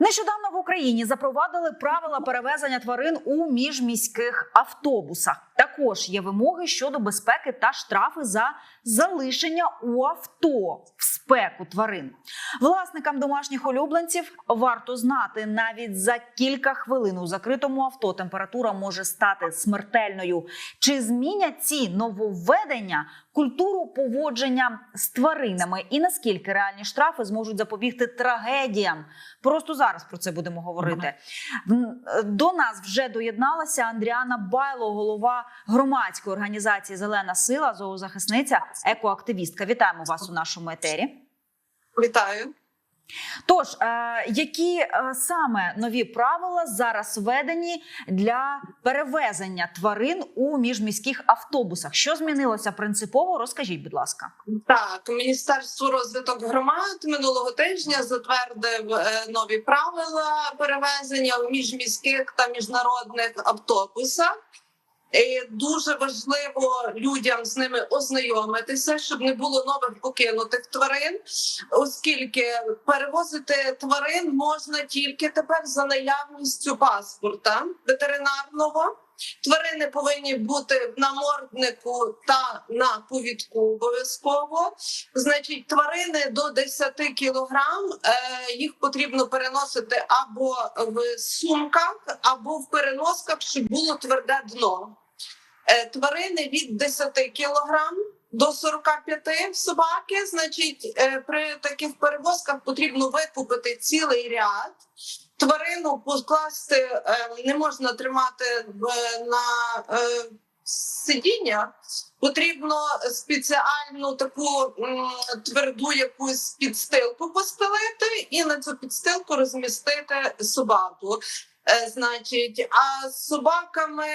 Нещодавно в Україні запровадили правила перевезення тварин у міжміських автобусах. Також є вимоги щодо безпеки та штрафи за залишення у авто в спеку тварин. Власникам домашніх улюбленців варто знати, навіть за кілька хвилин у закритому авто температура може стати смертельною. Чи змінять ці нововведення культуру поводження з тваринами і наскільки реальні штрафи зможуть запобігти трагедіям? Просто зараз про це будемо говорити. До нас вже доєдналася Андріана Байло, голова громадської організації Зелена сила, зоозахисниця, екоактивістка. Вітаємо вас у нашому етері. Вітаю. Тож, е, які е, саме нові правила зараз введені для перевезення тварин у міжміських автобусах? Що змінилося принципово? Розкажіть, будь ласка. Так, Міністерство розвиток громад минулого тижня затвердив е, нові правила перевезення в міжміських та міжнародних автобусах. Дуже важливо людям з ними ознайомитися, щоб не було нових покинутих тварин, оскільки перевозити тварин можна тільки тепер за наявністю паспорта ветеринарного. Тварини повинні бути в наморднику та на повідку обов'язково. Значить, тварини до 10 кілограм е, їх потрібно переносити або в сумках, або в переносках, щоб було тверде дно. Е, тварини від 10 кілограм до 45 собаки. Значить, е, при таких перевозках потрібно викупити цілий ряд. Тварину покласти е, не можна тримати на е, сидіння. Потрібно спеціальну таку тверду якусь підстилку постелити і на цю підстилку розмістити собаку. Е, Значить, а з собаками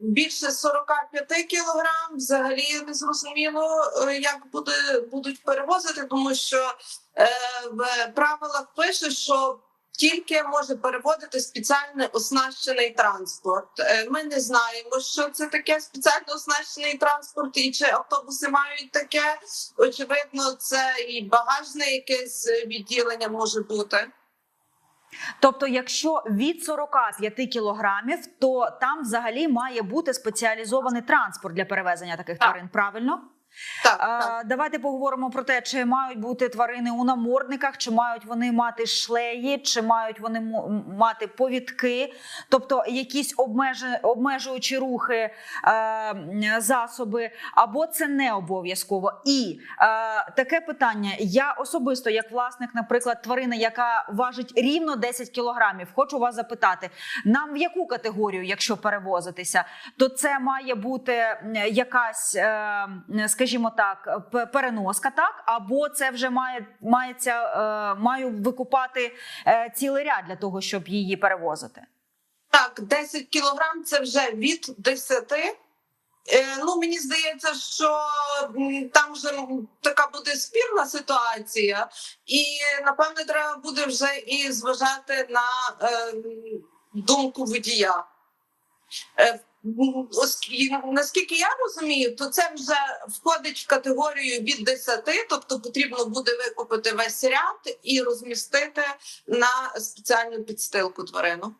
більше 45 кілограм взагалі не зрозуміло, як буде будуть перевозити, тому що в правилах пише, що тільки може переводити спеціально оснащений транспорт. Е, Ми не знаємо, що це таке спеціально оснащений транспорт, і чи автобуси мають таке. Очевидно, це і багажне якесь відділення може бути. Тобто, якщо від 45 кілограмів, то там взагалі має бути спеціалізований транспорт для перевезення таких Так. тварин. Правильно? Так, так. Давайте поговоримо про те, чи мають бути тварини у намордниках, чи мають вони мати шлеї, чи мають вони мати повідки, тобто якісь обмежуючі рухи, е, засоби, або це не обов'язково. І е, таке питання: я особисто, як власник, наприклад, тварини, яка важить рівно 10 кілограмів, хочу вас запитати: нам в яку категорію, якщо перевозитися, то це має бути якась, е, м, скажімо так, переноска, так або це вже має мається, е, маю викупати е, цілий ряд для того, щоб її перевозити. Так, 10 кілограм це вже від 10. Е, ну, мені здається, що там вже така буде спірна ситуація, і напевне треба буде вже і зважати на е, думку водія. Наскільки я розумію, то це вже входить в категорію від 10, тобто потрібно буде викупити весь ряд і розмістити на спеціальну підстилку тварину.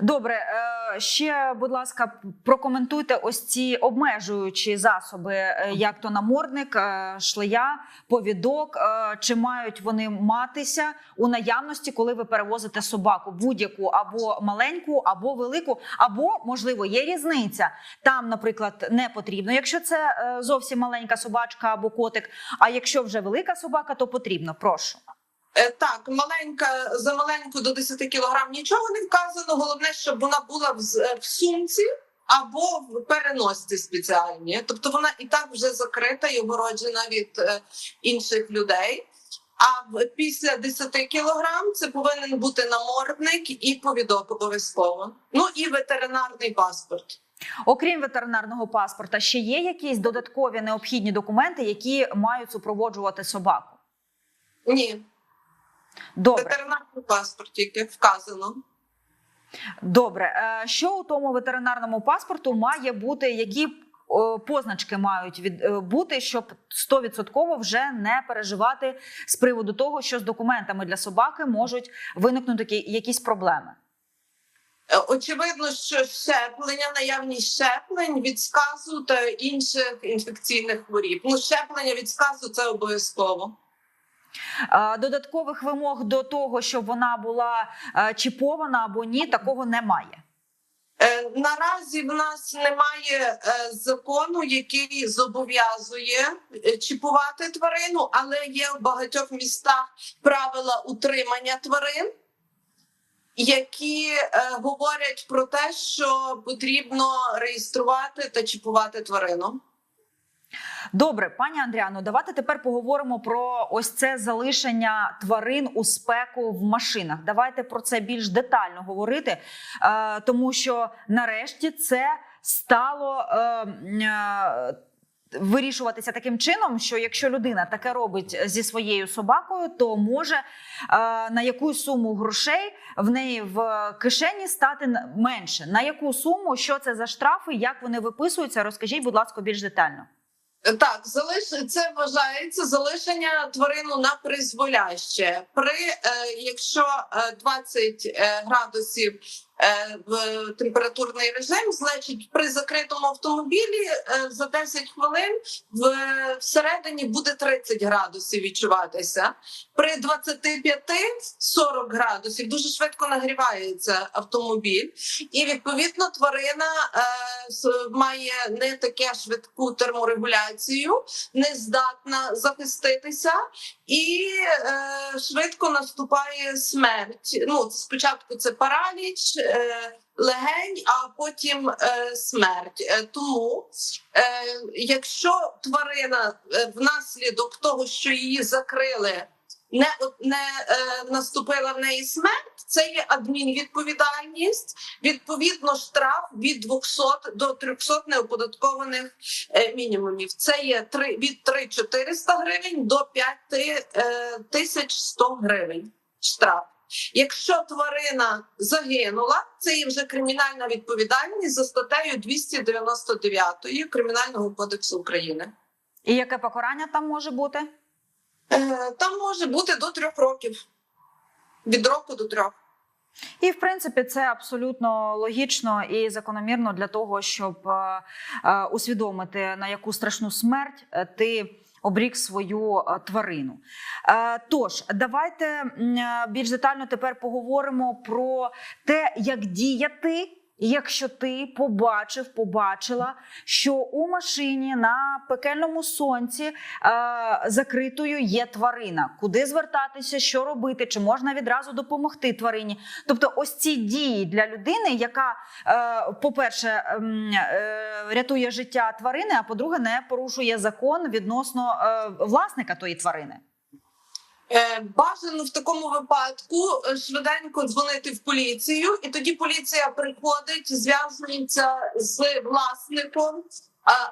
Добре, е, ще, будь ласка, прокоментуйте ось ці обмежуючі засоби, е, як то намордник, е, шлея, повідок. Чи мають вони матися у наявності, коли ви перевозите собаку будь-яку або маленьку, або велику, або можливо є різниця. Там, наприклад, не потрібно, якщо це зовсім маленька собачка або котик. А якщо вже велика собака, то потрібно. Прошу. Е, Так, маленька за маленьку до 10 кілограм нічого не вказано. Головне, щоб вона була в, в сумці або в переносці спеціальній. Тобто вона і так вже закрита і огороджена від е, інших людей. А після 10 кілограм це повинен бути намордник і повідок обов'язково. Ну і ветеринарний паспорт. Окрім ветеринарного паспорта, ще є якісь додаткові необхідні документи, які мають супроводжувати собаку. Ні, Добре, ветеринарний паспорт тільки вказано. добре. Е, Що у тому ветеринарному паспорту має бути, які позначки мають від е, бути, щоб 100% вже не переживати з приводу того, що з документами для собаки можуть виникнути які- якісь проблеми. Е, Очевидно, що щеплення, наявність щеплень від сказу та інших інфекційних хворіб. Ну, щеплення від сказу це обов'язково. Е, Додаткових вимог до того, щоб вона була е, чіпована або ні, такого немає. Е, Наразі в нас немає закону, який зобов'язує чіпувати тварину, але є в багатьох містах правила утримання тварин, які говорять про те, що потрібно реєструвати та чіпувати тварину. Добре, пані Андріано, давайте тепер поговоримо про ось це залишення тварин у спеку в машинах. Давайте про це більш детально говорити, е, тому що нарешті це стало. Е, е, Вирішуватися таким чином, що якщо людина таке робить зі своєю собакою, то може е, на якусь суму грошей в неї в кишені стати менше. На яку суму, що це за штрафи, як вони виписуються? Розкажіть, будь ласка, більш детально. Так, залиш... це вважається залишення тварину на призволяще. При е, якщо е, 20 е, градусів е, в температурний режим, значить при закритому автомобілі е, за 10 хвилин в всередині буде 30 градусів відчуватися. При 25-40 градусів дуже швидко нагрівається автомобіль, і відповідно тварина е, має не таке швидку терморегуляцію, не здатна захиститися, і е, швидко наступає смерть. Ну, спочатку це параліч. Е, Легень, а потім е, смерть. Е, тому, е, якщо тварина е, внаслідок того, що її закрили, не, не е, наступила в неї смерть, це є адмінвідповідальність. Відповідно, штраф від 200 до 300 неоподаткованих е, мінімумів. Це є три, від 3-400 гривень до 5100 гривень штраф. Якщо тварина загинула, це є вже кримінальна відповідальність за статтею 299 Кримінального кодексу України. І яке покарання там може бути? Е, Там може бути до трьох років. Від року до трьох. І в принципі це абсолютно логічно і закономірно для того, щоб е, е, усвідомити на яку страшну смерть ти обрік свою е, тварину. Е, Тож давайте е, більш детально тепер поговоримо про те, як діяти. Якщо ти побачив, побачила, що у машині на пекельному сонці е, закритою є тварина, куди звертатися, що робити, чи можна відразу допомогти тварині? Тобто, ось ці дії для людини, яка, е, по-перше, ем, е, рятує життя тварини, а по-друге, не порушує закон відносно е, власника тої тварини. Е, Бажано в такому випадку е, швиденько дзвонити в поліцію, і тоді поліція приходить, зв'язується з власником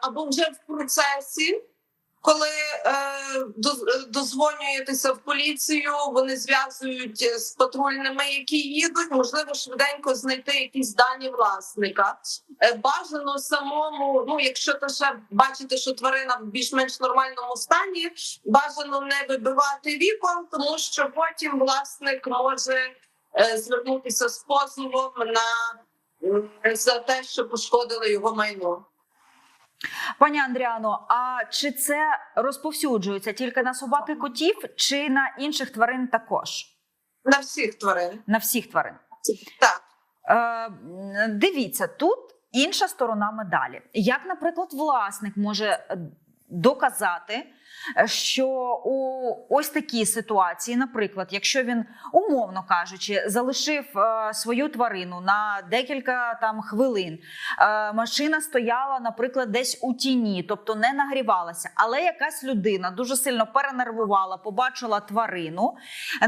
або вже в процесі. Коли е, е, дозвонюєтеся в поліцію, вони зв'язують е, з патрульними, які їдуть. Можливо, швиденько знайти якісь дані власника. Е, бажано самому, ну якщо то ще бачите, що тварина в більш-менш нормальному стані, бажано не вибивати вікон, тому що потім власник може е, звернутися з позовом на за те, що пошкодили його майно. Пані Андріано, а чи це розповсюджується тільки на собаки котів, чи на інших тварин також? На всіх тварин. На всіх тварин? Так. Е, дивіться, тут інша сторона медалі. Як, наприклад, власник може е, доказати, е, що у ось такій ситуації, наприклад, якщо він умовно кажучи, залишив е, свою тварину на декілька там хвилин, е, машина стояла, наприклад, десь у тіні, тобто не нагрівалася, але якась людина дуже сильно перенервувала, побачила тварину,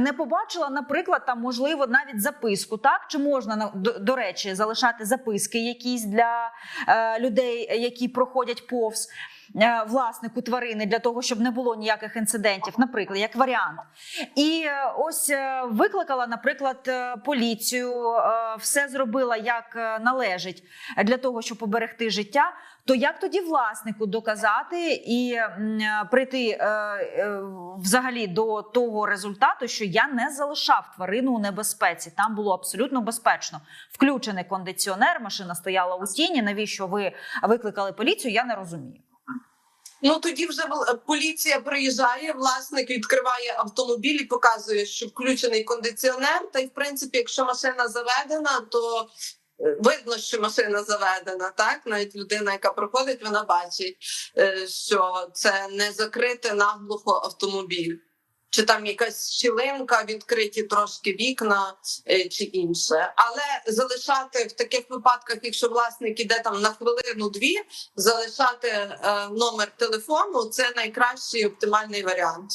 не побачила, наприклад, там можливо навіть записку, так чи можна до, речі залишати записки якісь для людей, які проходять повз. Е, Власнику тварини для того, щоб не було ніяких інцидентів, наприклад, як варіант. І е, ось е, викликала, наприклад, поліцію, все зробила як належить для того, щоб поберегти життя. То як тоді власнику доказати і прийти взагалі до того результату, що я не залишав тварину у небезпеці? Там було абсолютно безпечно. Включений кондиціонер, машина стояла у тіні. Навіщо ви викликали поліцію? Я не розумію. Ну тоді вже поліція приїжджає, власник відкриває автомобіль і показує, що включений кондиціонер. Та й в принципі, якщо машина заведена, то е, видно, що машина заведена. Так навіть людина, яка проходить, вона бачить, е, що це не закрите наглухо автомобіль. Чи там якась щілинка, відкриті трошки вікна е, чи інше, але залишати в таких випадках, якщо власник іде там на хвилину-дві, залишати е, номер телефону це найкращий оптимальний варіант.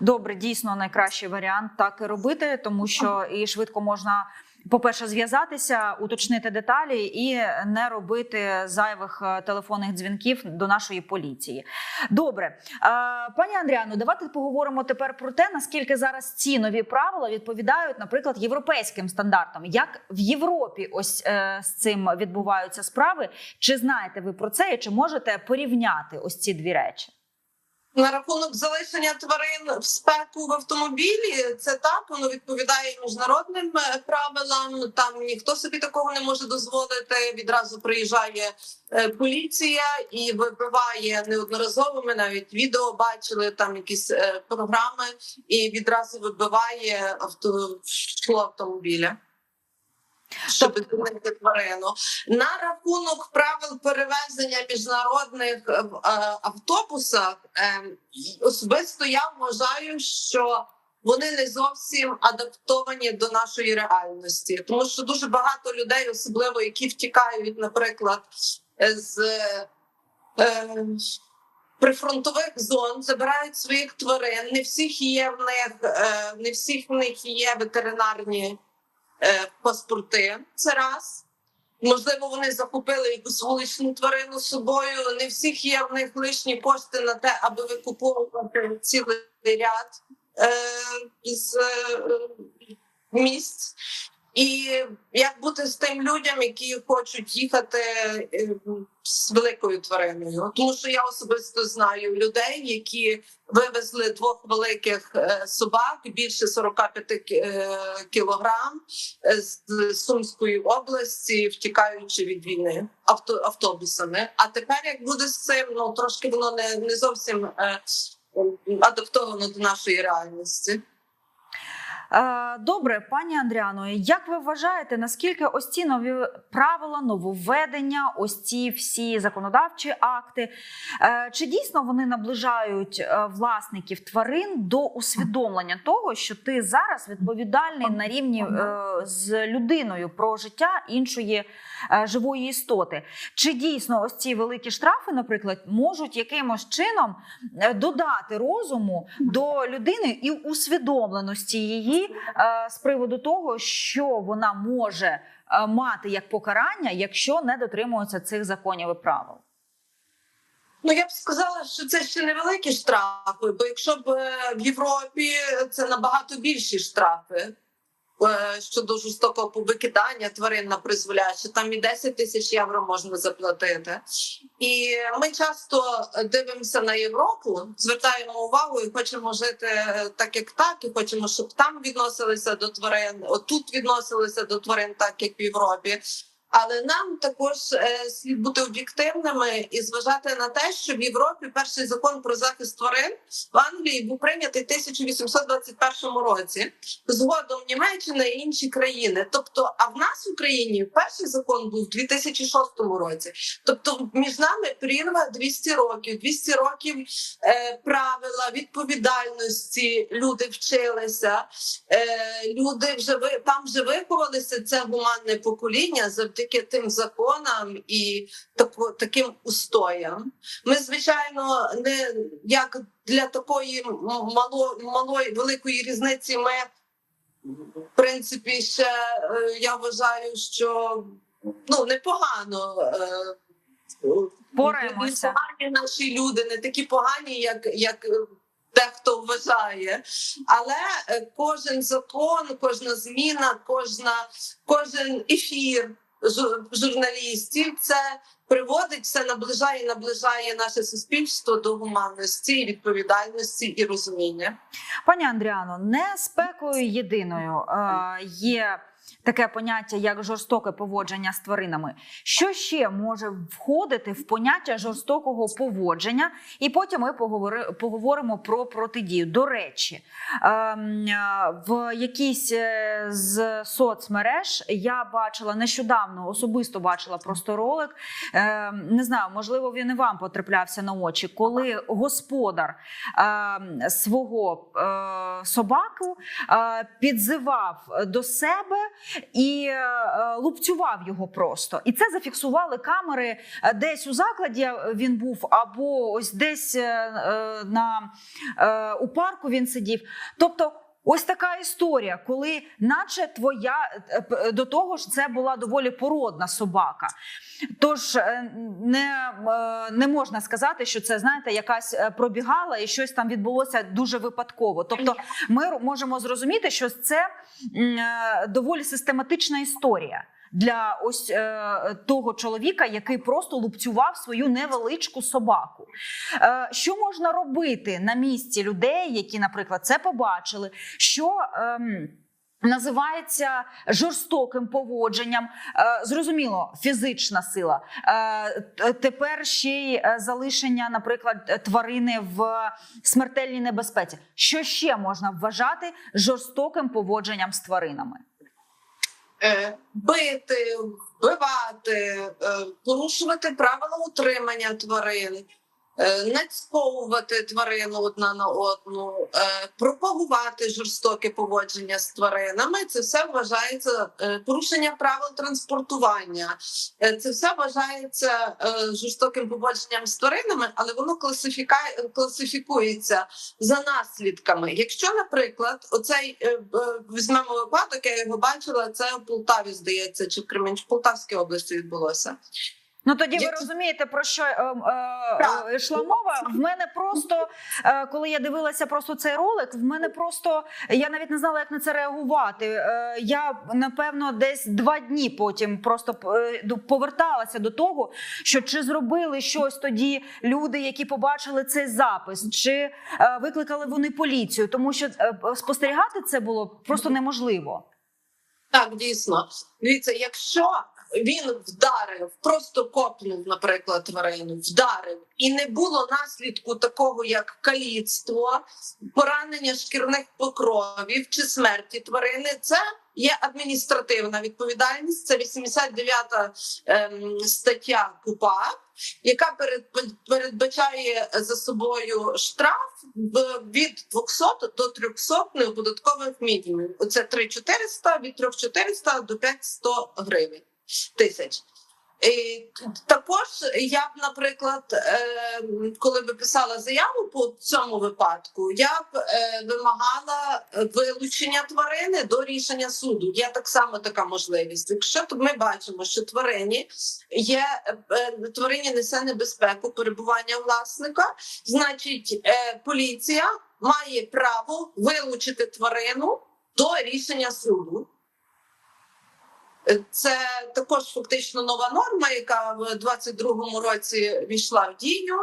Добре, дійсно найкращий варіант так і робити, тому що і швидко можна. По-перше, зв'язатися, уточнити деталі і не робити зайвих е, телефонних дзвінків до нашої поліції. Добре, Е, пані Андріано, давайте поговоримо тепер про те, наскільки зараз ці нові правила відповідають, наприклад, європейським стандартам. Як в Європі ось е, з цим відбуваються справи? Чи знаєте ви про це, і чи можете порівняти ось ці дві речі? На рахунок залишення тварин в спеку в автомобілі, це так воно відповідає міжнародним е, правилам. Там ніхто собі такого не може дозволити. Відразу приїжджає е, поліція і вибиває неодноразово. Ми навіть відео бачили там якісь е, програми, і відразу вибиває авто автомобіля. Щоб зупинити тварину на рахунок правил перевезення міжнародних е, в, е, автобусах, е, особисто я вважаю, що вони не зовсім адаптовані до нашої реальності, тому що дуже багато людей, особливо які втікають, наприклад, з е, прифронтових зон, забирають своїх тварин. Не всіх є в них, е, не всіх в них є ветеринарні паспорти. Це раз. Можливо, вони закупили якусь вуличну тварину з собою. Не всіх є в них лишні кошти на те, аби викуповувати цілий ряд е, з е, місць. І як бути з тим людям, які хочуть їхати е, з великою твариною? Тому що я особисто знаю людей, які вивезли двох великих е, собак більше 45 кі- е, кілограм з Сумської області, втікаючи від війни авто, автобусами. А тепер як буде з цим, ну трошки воно не, не зовсім адаптовано до нашої реальності. Е, Добре, пані Андріано, як ви вважаєте, наскільки ось ці нові правила, нововведення, ось ці всі законодавчі акти, е, чи дійсно вони наближають е, власників тварин до усвідомлення того, що ти зараз відповідальний на рівні з людиною про життя іншої живої істоти? Чи дійсно ось ці великі штрафи, наприклад, можуть якимось чином додати розуму до людини і усвідомленості її е, з приводу того, що вона може е, мати як покарання, якщо не дотримується цих законів і правил. Ну я б сказала, що це ще невеликі штрафи, бо якщо б е, в Європі це набагато більші штрафи щодо жорстокого викидання тварин на призволяще, там і 10 тисяч євро можна заплатити. І ми часто дивимося на Європу, звертаємо увагу і хочемо жити е, так, як так, і хочемо, щоб там відносилися до тварин, отут відносилися до тварин, так як в Європі. Але нам також е, слід бути об'єктивними і зважати на те, що в Європі перший закон про захист тварин в Англії був прийнятий в 1821 році. Згодом Німеччина і інші країни. Тобто, а в нас в Україні перший закон був в 2006 році. Тобто, між нами прірва 200 років. 200 років е, правила відповідальності. Люди вчилися. Е, люди вже там вже виховалися це гуманне покоління завдяки тим законам і таким устоям. Ми, звичайно, не як для такої мало, малої великої різниці. Ми в принципі ще е, я вважаю, що ну непогано. е, Пораємося. непогано наші люди, не такі погані, як, як е, дехто вважає. Але е, кожен закон, кожна зміна, кожна, кожен ефір журналістів це приводить, все наближає, наближає наше суспільство до гуманності, відповідальності і розуміння. Пані Андріано, не спекою єдиною е, є таке поняття, як жорстоке поводження з тваринами. Що ще може входити в поняття жорстокого поводження? І потім ми поговоримо про протидію. До речі, ем, е, в якійсь е, з соцмереж я бачила нещодавно, особисто бачила просто ролик. Е, не знаю, можливо, він і вам потраплявся на очі, коли господар е, свого е, собаку підзивав до себе і е, лупцював його просто. І це зафіксували камери е, десь у закладі. е, Він був, або ось десь е, е, на е, у парку він сидів. Тобто. Ось така історія, коли, наче твоя е, до того ж, це була доволі породна собака. Тож е, не, е, не можна сказати, що це знаєте, якась пробігала і щось там відбулося дуже випадково. Тобто, ми можемо зрозуміти, що це доволі систематична історія. Для ось е, того чоловіка, який просто лупцював свою невеличку собаку. Е, що можна робити на місці людей, які, наприклад, це побачили? Що ем, називається жорстоким поводженням? Е, зрозуміло, фізична сила. Е, тепер ще й е, залишення, наприклад, е, тварини в смертельній небезпеці. Що ще можна вважати жорстоким поводженням з тваринами? Е, бити, вбивати, е, порушувати правила утримання тварин, нацьковувати тварину одна на одну, е, пропагувати жорстоке поводження з тваринами. Це все вважається е, порушення правил транспортування. Е, Це все вважається е, жорстоким поводженням з тваринами, але воно класифікується за наслідками. Якщо, наприклад, оцей е, візьмемо випадок, я його бачила, це в Полтаві, здається, чи в Кременч, в Полтавській області відбулося. Ну тоді ви розумієте про що е, е, е, йшла мова. В мене просто е, коли я дивилася просто цей ролик, в мене просто я навіть не знала, як на це реагувати. Е, я напевно десь два дні потім просто е, поверталася до того, що чи зробили щось тоді люди, які побачили цей запис, чи е, викликали вони поліцію, тому що е, спостерігати це було просто неможливо. Так, дійсно. Дивіться, якщо він вдарив, просто копнув, наприклад, тварину, вдарив, і не було наслідку такого, як каліцтво, поранення шкірних покровів чи смерті тварини, це є адміністративна відповідальність. Це 89 ем, стаття КУПАП, яка перед- передбачає за собою штраф від 200 до 300 неоподаткових мінімумів. Оце 3400, від 3400 до 500 гривень тисяч. І також я б, наприклад, е, коли би писала заяву по цьому випадку, я б е, вимагала вилучення тварини до рішення суду. Є так само така можливість. Якщо ми бачимо, що тварині є е, тварині несе небезпеку перебування власника, значить е, поліція має право вилучити тварину до рішення суду. Це також фактично нова норма, яка в 22-му році війшла в дію,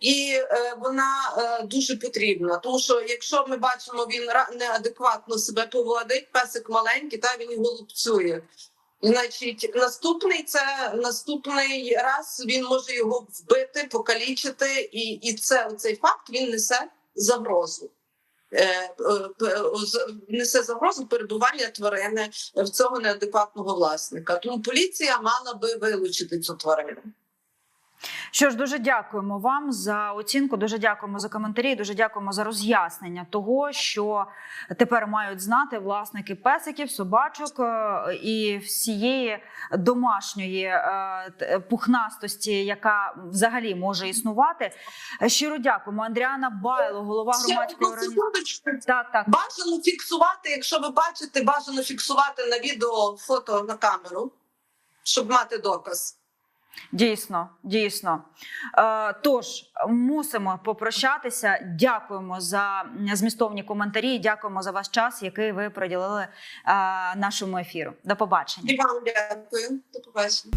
і е, вона е, дуже потрібна. Тому що якщо ми бачимо, він неадекватно себе поводить, песик маленький, та він його лупцює. Значить, наступний це наступний раз він може його вбити, покалічити, і, і це цей факт він несе загрозу. Е, е, несе загрозу перебування тварини в цього неадекватного власника. Тому поліція мала би вилучити цю тварину. Що ж, дуже дякуємо вам за оцінку. Дуже дякуємо за коментарі. Дуже дякуємо за роз'яснення того, що тепер мають знати власники песиків, собачок е, і всієї домашньої е, пухнастості, яка взагалі може існувати. Щиро дякуємо. Андріана Байло, голова громадської організації. Так, так. Бажано фіксувати, якщо ви бачите, бажано фіксувати на відео фото на камеру, щоб мати доказ. Дійсно, дійсно. Е, тож мусимо попрощатися. Дякуємо за змістовні коментарі. Дякуємо за ваш час, який ви приділили е, нашому ефіру. До побачення. Дякую. До побачення.